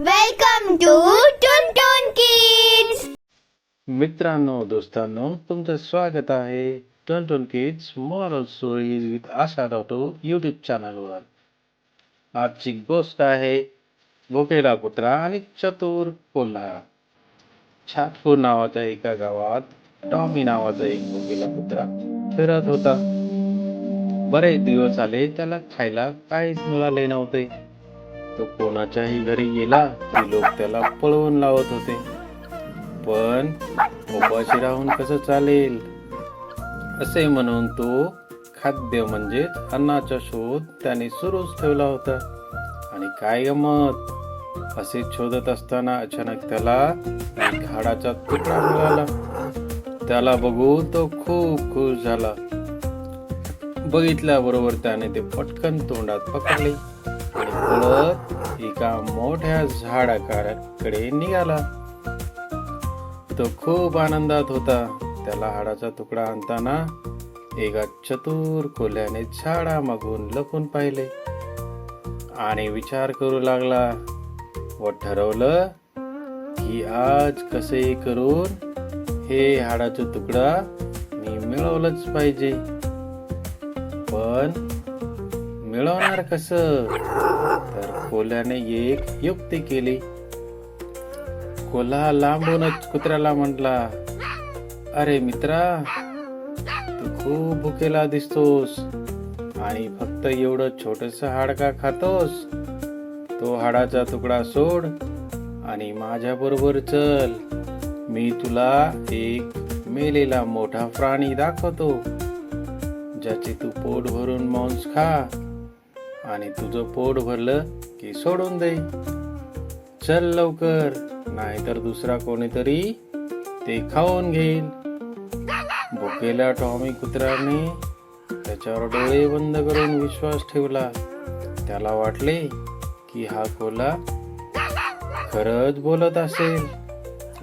Welcome to Tuntun kids मित्रांनो दोस्तांनो तुमचं स्वागत आहे Tun Tun kids moral stories with Asha डॉटो YouTube चॅनलवर आजची गोष्ट आहे भोकेला कुत्रा आणि चतुर कोल्हा छाटपूर नावाच्या एका गावात टॉमी नावाचा एक भोकेला कुत्रा फिरत होता. बरेच दिवस आले त्याला खायला काहीच मिळाले नव्हते. तो कोणाच्याही घरी गेला की लोक त्याला पळवून लावत होते. पण उपाशी राहून कसं चालेल? असे म्हणून तो खाद्य म्हणजे अन्नाचा शोध त्याने सुरूच ठेवला होता. आणि काय गमत? असे शोधत असताना अचानक त्याला झाडाचा तुकडा मिळाला. त्याला बघून तो खूप खुश झाला. बघितल्याबरोबर त्याने ते पटकन तोंडात पकडले. आणि पळत एका मोठ्या झाडाकडे निघाला. तो खूप आनंदात होता. त्याला हाडाचा तुकडा आणताना एका चतुर कोल्ह्याने झाडा मागून लपून पाहिले. आणि विचार करू लागला व ठरवलं की आज कसे करून हे हाडाचा तुकडा मी मिळवलंच पाहिजे. पण मिळवणार कस? तर कोल्याने एक युक्ती केली. कोल्हा लांबूनच कुत्र्याला म्हटला अरे मित्रा तू खूप भुकेला दिसतोस आणि फक्त एवढं छोटस हाड का खातोस? तो हाडाचा तुकडा सोड आणि माझ्या बरोबर चल. मी तुला एक मेलेला मोठा प्राणी दाखवतो ज्याचे तू पोट भरून मांस खा. आणि तुझं पोट भरलं की सोडून दे. चल लवकर नाहीतर दुसरा कोणीतरी ते खाऊन घेईल. भुकेल्या टॉमी कुत्र्याने त्याच्यावर डोळे बंद करून विश्वास ठेवला. त्याला वाटले की हा कोला खरंच बोलत असेल.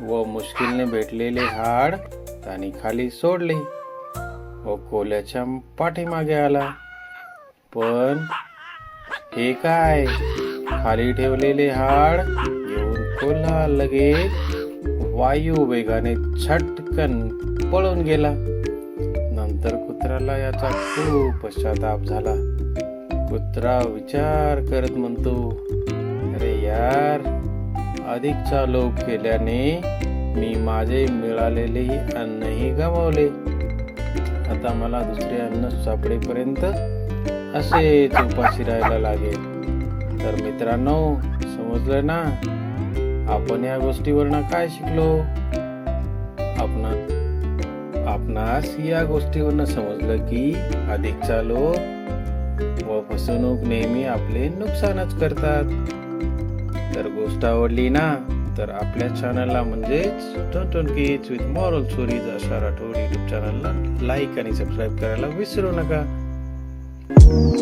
व मुश्किलने भेटलेले हाड त्याने खाली सोडले. व कोल्याच्या पाठीमागे आला. पण हे काय? खाली ठेवलेले हाड येऊन खोला लगेच. वायू वेगाने छटकन पळून गेला. नंतर कुत्र्याला याचा खूप पश्चाताप झाला. कुत्रा विचार करत म्हणतो अरे यार अधिकचा लोभ केल्याने मी माझे मिळालेले अन्नही गमावले. आता मला दुसरे अन्न सापडेपर्यंत असेच उपाशी राहायला लागेल. तर मित्रांनो समजलं ना? आपण या गोष्टीवरनं काय शिकलो? आपणा आपणास या गोष्टीवरनं समजलं की अधिकचा लोभ व फसवणूक नेहमी आपले नुकसानच करतात. तर गोष्ट आवडली ना? तर आपल्या चॅनलला म्हणजेच Tun kids with moral stories Asha Rathod YouTube चॅनलला लाईक आणि सबस्क्राईब करायला विसरू नका. Thank you.